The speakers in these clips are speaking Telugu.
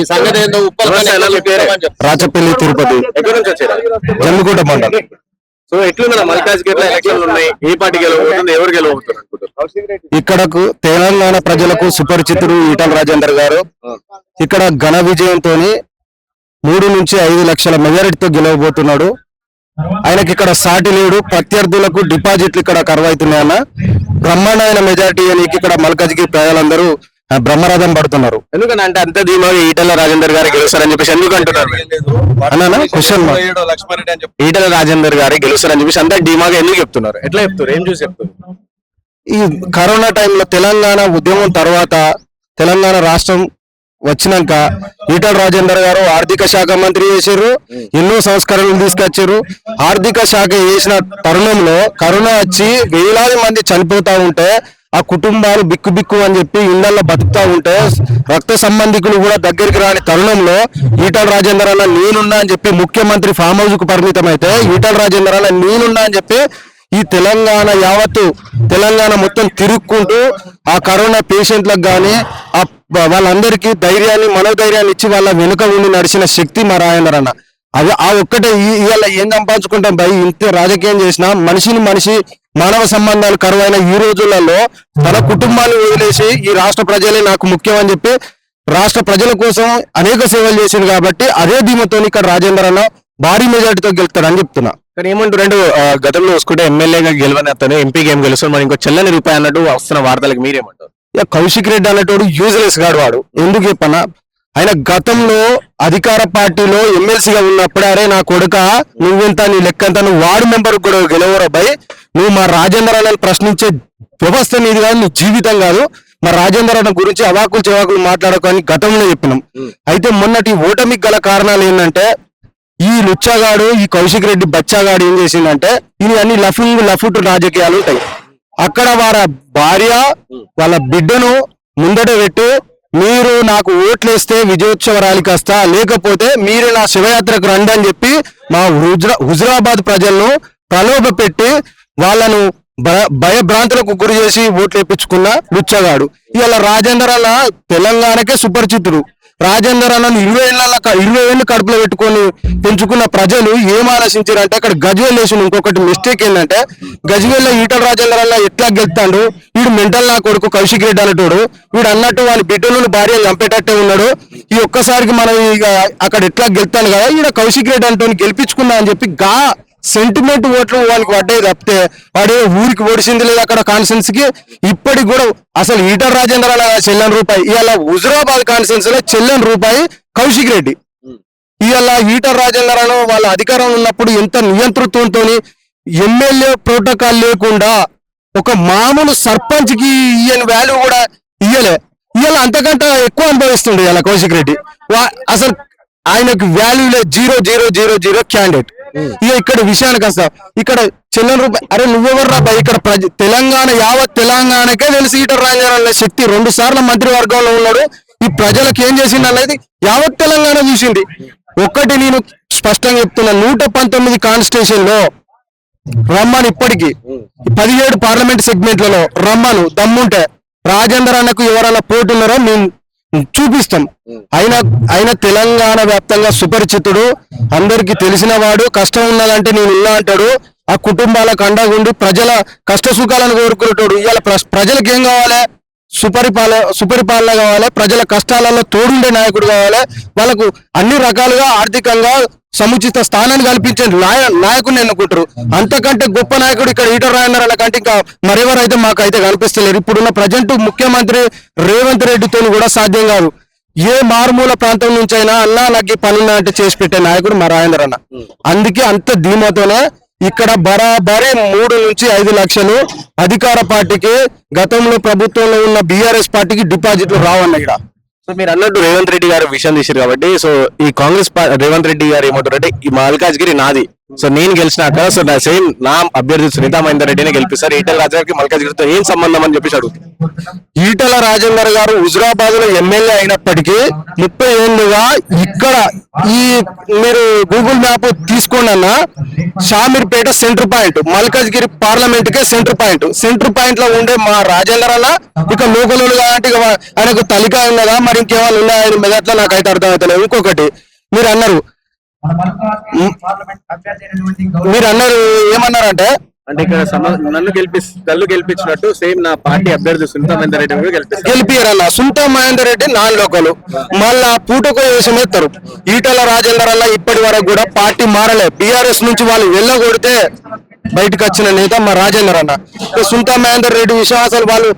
ఈ సంగతి ఏందో ఉప్పల్? రాచపల్లి తిరుపతి. ఎక్కడి నుంచి వచ్చారా? జమ్మికుంట మండలం. సో ఎట్లుందా మల్కాజ్ గిట్ల ఎలక్షన్లు ఉన్నాయి. ఏ పార్టీ గెలవబోతుంది? ఎవరు గెలవబోతున్నారు? ఇక్కడకు తెలంగాణ ప్రజలకు సుపరిచితుడు ఈటల రాజేందర్ గారు. ఇక్కడ ఘన విజయంతో మూడు నుంచి ఐదు లక్షల మెజారిటీతో గెలవబోతున్నాడు. ఆయనకి ఇక్కడ సాటి లేడు. ప్రత్యర్థులకు డిపాజిట్లు ఇక్కడ కరువైతున్నాయన్న. బ్రహ్మాండమైన మెజారిటీ అని ఇక్కడ మల్కాజ్గిరి ప్రజలందరూ బ్రహ్మరథం పడుతున్నారు. ఎందుకంటే అంటే అంత ధీమాగా ఈటల రాజేందర్ గారు గెలుస్తారని చెప్పేసి ఎందుకు అంటున్నారు? అన్నా క్వశ్చన్ లక్ష్మారెడ్డి అని చెప్పి ఈటల రాజేందర్ గారు గెలుస్తారని చెప్పేసి అంత ధీమాగా ఎందుకు చెప్తున్నారు? ఎట్లా చెప్తారు? ఏం చూసి చెప్తారు? ఈ కరోనా టైంలో తెలంగాణ ఉద్యమం తర్వాత తెలంగాణ రాష్ట్రం వచ్చినాక ఈటల రాజేందర్ గారు ఆర్థిక శాఖ మంత్రి చేశారు ఎన్నో సంస్కరణలు తీసుకొచ్చారు ఆర్థిక శాఖ చేసిన తరుణంలో కరోనా వచ్చి వేలాది మంది చనిపోతా ఉంటే ఆ కుటుంబాలు బిక్కు బిక్కు అని చెప్పి ఇళ్ళలో బతుకుతా ఉంటే రక్త సంబంధికులు కూడా దగ్గరికి రాని తరుణంలో ఈటల రాజేందర్ అన్న నేనున్నా అని చెప్పి ముఖ్యమంత్రి ఫామ్ హౌస్కు పరిమితం అయితే ఈటల రాజేందర్ అన్న నేనున్నా అని చెప్పి ఈ తెలంగాణ యావత్తు తెలంగాణ మొత్తం తిరుక్కుంటూ ఆ కరోనా పేషెంట్లకు కానీ ఆ వాళ్ళందరికీ ధైర్యాన్ని మనోధైర్యాన్ని ఇచ్చి వాళ్ళ వెనుక ఉండి నడిచిన శక్తి మా రాజేందర్ అన్న. అది ఆ ఒక్కటే ఇవాళ ఏం సంపాదించుకుంటాం భయ్? ఇంత రాజకీయం చేసినా మనిషిని మనిషి మానవ సంబంధాలు కరువైన ఈ రోజులలో తన కుటుంబాన్ని వదిలేసి ఈ రాష్ట్ర ప్రజలే నాకు ముఖ్యం అని చెప్పి రాష్ట్ర ప్రజల కోసం అనేక సేవలు చేసింది కాబట్టి అదే ధీమతో ఇక్కడ రాజేందర్ అన్న భారీ మెజార్టీతో గెలుస్తాడని చెప్తున్నా. కానీ ఏమంటారు రెండు గతంలో చూసుకుంటే ఎమ్మెల్యేగా గెలవని అతను ఎంపీకి ఏం గెలుస్తాడు మరి ఇంకో చెల్లని రూపాయి అన్నట్టు వస్తున్న వార్తలకు మీరేమంటారు? ఇక కౌశిక్ రెడ్డి అనేటోడు యూజ్లెస్ గాడు వాడు. ఎందుకు చెప్పనా? ఆయన గతంలో అధికార పార్టీలో ఎమ్మెల్సీగా ఉన్నప్పుడే అరే నా కొడుక నువ్వెంత నీ లెక్కంత నువ్వు వార్డు మెంబర్ కూడా గెలవరా భయ్ నువ్వు మా రాజేంద్ర అన్నని ప్రశ్నించే వ్యవస్థ నీది కాదు నీ జీవితం కాదు. మా రాజేంద్ర అన్న గురించి అవాకులు చెవాకులు మాట్లాడకని గతంలో చెప్పినాం. అయితే మొన్నటి ఓటమికి గల కారణాలు ఏంటంటే ఈ లుచ్చగాడు ఈ కౌశిక్ రెడ్డి బచ్చాగాడు ఏం చేసిందంటే ఇవి అన్ని లఫింగ్ లఫుట్ రాజకీయాలు ఉంటాయి. అక్కడ వారి భార్య వాళ్ళ బిడ్డను ముందట పెట్టి మీరు నాకు ఓట్లేస్తే విజయోత్సవ ర్యాలీకి వస్తా లేకపోతే మీరు నా శివయాత్రకు రండి అని చెప్పి మా హుజరా హుజరాబాద్ ప్రజలను ప్రలోభ పెట్టి వాళ్ళను భయభ్రాంతులకు గురి చేసి ఓట్లు వేయించుకున్న లుచ్చగాడు. ఇవాళ రాజేంద్ర తెలంగాణకే సుపరిచితుడు. రాజేందర్ అన్నను ఇరవై ఏళ్ళ ఇరవై ఏళ్ళు కడుపులో పెట్టుకొని పెంచుకున్న ప్రజలు ఏం ఆలోచించారంటే అక్కడ గజ్వేల్ వేసిన ఇంకొకటి మిస్టేక్ ఏంటంటే గజ్వేల్లో ఈటల రాజేందర్ అన్న ఎట్లా గెలుతాడు వీడు మెంటల్ నా కొడుకు కౌశిక్ రెడ్డి అనేటోడు. వీడు అన్నట్టు వాళ్ళ బిడ్డలను భార్య చంపేటట్టే ఉన్నాడు. ఈ ఒక్కసారికి మనం ఇక అక్కడ ఎట్లా గెలుతాను కదా? ఈడ కౌశిక్ రెడ్డి అంటూ గెలిపించుకున్నా అని చెప్పి గా సెంటిమెంట్ ఓట్లు వానికి పడ్డాయి తప్పితే వాడు ఊరికి ఓడిసింది లేదు అక్కడ కాన్ఫరెన్స్కి ఇప్పటికి కూడా అసలు ఈటర్ రాజేంద్ర చెల్లని రూపాయి ఇవాళ హుజురాబాద్ కాన్ఫరెన్స్లో చెల్లని రూపాయి కౌశిక్ రెడ్డి. ఇవాళ ఈటర్ రాజేంద్ర వాళ్ళ అధికారం ఉన్నప్పుడు ఎంత నియంతృత్వంతో ఎమ్మెల్యే ప్రోటోకాల్ లేకుండా ఒక మామూలు సర్పంచ్కి ఇయ్యని వాల్యూ కూడా ఇయ్యలే. ఇవాళ అంతకంటే ఎక్కువ అనుభవిస్తుండే ఇవాళ కౌశిక్ రెడ్డి. అసలు ఆయనకు value zero zero zero zero candidate ఇక ఇక్కడ విషయానికి వస్తా. ఇక్కడ చెల్లెన్ రూపాయి అరే నువ్వెవరు ఇక్కడ ప్రజ తెలంగాణ యావత్ తెలంగాణకే తెలిసి ఈటర్ రాజారాయణ శక్తి. రెండు సార్లు మంత్రివర్గంలో ఉన్నాడు. ఈ ప్రజలకు ఏం చేసింది అనేది యావత్ తెలంగాణ చూసింది. ఒక్కటి నేను స్పష్టంగా చెప్తున్నా. నూట పంతొమ్మిది కాన్స్టిట్యూషన్లో రమ్మను ఇప్పటికి. పదిహేడు పార్లమెంట్ సెగ్మెంట్లలో రమ్మను. దమ్ముంటే. రాజేందర్ అన్నకు ఎవరైనా పోటీ ఉన్నారో మేము చూపిస్తాం. ఆయన ఆయన తెలంగాణ వ్యాప్తంగా సుపరిచితుడు అందరికి తెలిసిన వాడు కష్టం ఉన్నదంటే నేను ఉన్నా అంటాడు ఆ కుటుంబాలకు అండగుండి ప్రజల కష్ట సుఖాలను కోరుకునేటోడు ఇవాళ ప్ర- ప్రజలకు ఏం కావాలి? సుపరిపాల సుపరిపాలన కావాలి ప్రజల కష్టాలలో తోడుండే నాయకుడు కావాలి. వాళ్ళకు అన్ని రకాలుగా ఆర్థికంగా సముచిత స్థానాన్ని కల్పించే నాయ నాయకుడిని ఎన్నుకుంటారు. అంతకంటే గొప్ప నాయకుడు ఇక్కడ ఈటర్ అన్న కంటే ఇంకా మరెవరైతే మాకు అయితే కనిపిస్తలేరు. ఇప్పుడున్న ప్రజెంట్ ముఖ్యమంత్రి రేవంత్ రెడ్డితో కూడా సాధ్యం కాదు. ఏ మారుమూల ప్రాంతం నుంచి అయినా అన్నా నాకు ఈ పనున్నా అంటే చేసి పెట్టే నాయకుడు మా రాజేంద్ర అన్న అందుకే అంత ధీమాతోనే ఇక్కడ బరాబరి మూడు నుంచి ఐదు లక్షలు అధికార పార్టీకి గతంలో ప్రభుత్వంలో ఉన్న బీఆర్ఎస్ పార్టీకి డిపాజిట్లు రావన్న ఇక్కడ. సో మీరు అన్నట్టు రేవంత్ రెడ్డి గారు విషయం తీసారు కాబట్టి సో ఈ కాంగ్రెస్ రేవంత్ రెడ్డి గారు ఏమంటారంటే ఈ మల్కాజ్గిరి నాది. సో నేను గెలిచినాక సో నా సేమ్ నా అభ్యర్థి సునీతా మహేందర్ రెడ్డిని గెలిపిస్తారు. ఈటల రాజాకి మల్కాజ్గిరితో ఏం సంబంధం అని చెప్పేసి అడుగుతాను ఈటల రాజేందర్ గారు హుజురాబాద్లో ఎమ్మెల్యే అయినప్పటికీ ముప్పై ఏళ్ళుగా ఇక్కడ ఈ మీరు గూగుల్ మ్యాప్ తీసుకోండి అన్న Shamirpet centre point Malkajgiri parliament కే సెంటర్ పాయింట్. సెంటర్ పాయింట్లో ఉండే మా రాజేందర్ అన్న ఇక లోకల్ కాబట్టి ఆయనకు తలిక ఉన్నదా మరి ఇంకేమైనా ఉన్నాయని ఆయన మెదట్లో నాకైతే అర్థమవుతలేదు. ఇంకొకటి మీరు అన్నారు మీరు అన్నారు ఏమన్నారంటే? అంటే ఇక్కడ నన్ను గెలిపి నన్ను గెలిపించినట్టు సేమ్ నా పార్టీ అభ్యర్థి సునీతా మహేందర్ రెడ్డి కూడా గెలిపిస్తారు. గెలిపియరన్న సుంత మహేందర్ రెడ్డి నాన్ లోకలు. మళ్ళా పూటకో వేషం ఎత్తారు. ఈటల రాజేందర్ అల్ల ఇప్పటి వరకు కూడా పార్టీ మారలే. బీఆర్ఎస్ నుంచి వాళ్ళు వెళ్ళగొడితే బయటకు వచ్చిన నేత మా రాజేందర్ అన్న. ఇక సుంత మహేందర్ రెడ్డి విషయం అసలు వాళ్ళు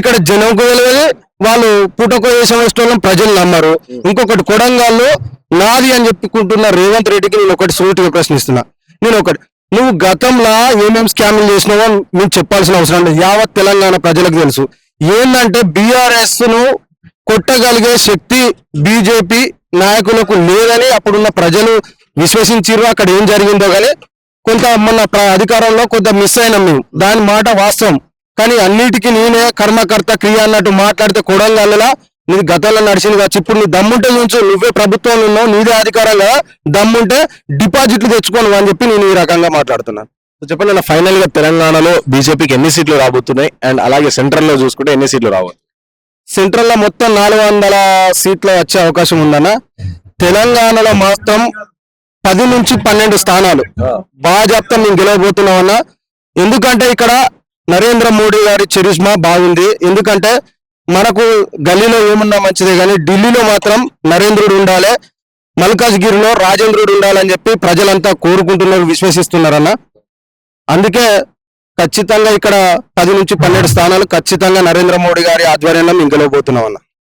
ఇక్కడ జనంకు తెలియదు. వాళ్ళు పూటకో వేషం వేసుకోవడం ప్రజలు నమ్మరు. ఇంకొకటి కొడంగాల్లో నాది అని చెప్పుకుంటున్న రేవంత్ రెడ్డికి నేను ఒకటి సూటిగా ప్రశ్నిస్తున్నా. నేను ఒకటి నువ్వు గతంలో ఏమేం స్కామ్లు చేసినావో నువ్వు చెప్పాల్సిన అవసరం లేదు. యావత్ తెలంగాణ ప్రజలకు తెలుసు. ఏంటంటే బీఆర్ఎస్ను కొట్టగలిగే శక్తి బీజేపీ నాయకులకు లేదని అప్పుడున్న ప్రజలు విశ్వసించారు అక్కడ ఏం జరిగిందో కానీ కొంత మన ప్ర- అధికారంలో కొంత మిస్ అయినాం మేము. దాని మాట వాస్తవం. కానీ అన్నిటికీ నేనే కర్మకర్త క్రియ అన్నట్టు మాట్లాడితే కొడంగల్లా నీది గతంలో నడిచింది కావచ్చు ఇప్పుడు నీ దమ్ముంటే చూంచు నువ్వే ప్రభుత్వంలో ఉన్నావు నీదే అధికారం కదా దమ్ముంటే డిపాజిట్లు తెచ్చుకోను అని చెప్పి నేను ఈ రకంగా మాట్లాడుతున్నాను. సో చెప్పండి నా ఫైనల్గా తెలంగాణలో బీజేపీకి ఎన్ని సీట్లు రాబోతున్నాయి? అండ్ అలాగే సెంట్రల్లో చూసుకుంటే ఎన్ని సీట్లు రాబోతున్నాయి? సెంట్రల్లో మొత్తం నాలుగు వందల సీట్లు వచ్చే అవకాశం ఉందన్న. తెలంగాణలో మొత్తం పది నుంచి పన్నెండు స్థానాలు భాజపా మేము గెలవబోతున్నాం అన్న ఎందుకంటే ఇక్కడ నరేంద్ర మోడీ గారి చరిష్మా బాగుంది. ఎందుకంటే మనకు గల్లీలో ఏమున్నా మంచిదే కానీ ఢిల్లీలో మాత్రం నరేంద్రుడు ఉండాలి మల్కాజ్గిరిలో రాజేంద్రుడు ఉండాలని చెప్పి ప్రజలంతా కోరుకుంటున్నారు విశ్వసిస్తున్నారన్న. అందుకే ఖచ్చితంగా ఇక్కడ పది నుంచి పన్నెండు స్థానాలు ఖచ్చితంగా నరేంద్ర మోడీ గారి ఆధ్వర్యంలో మేము అన్న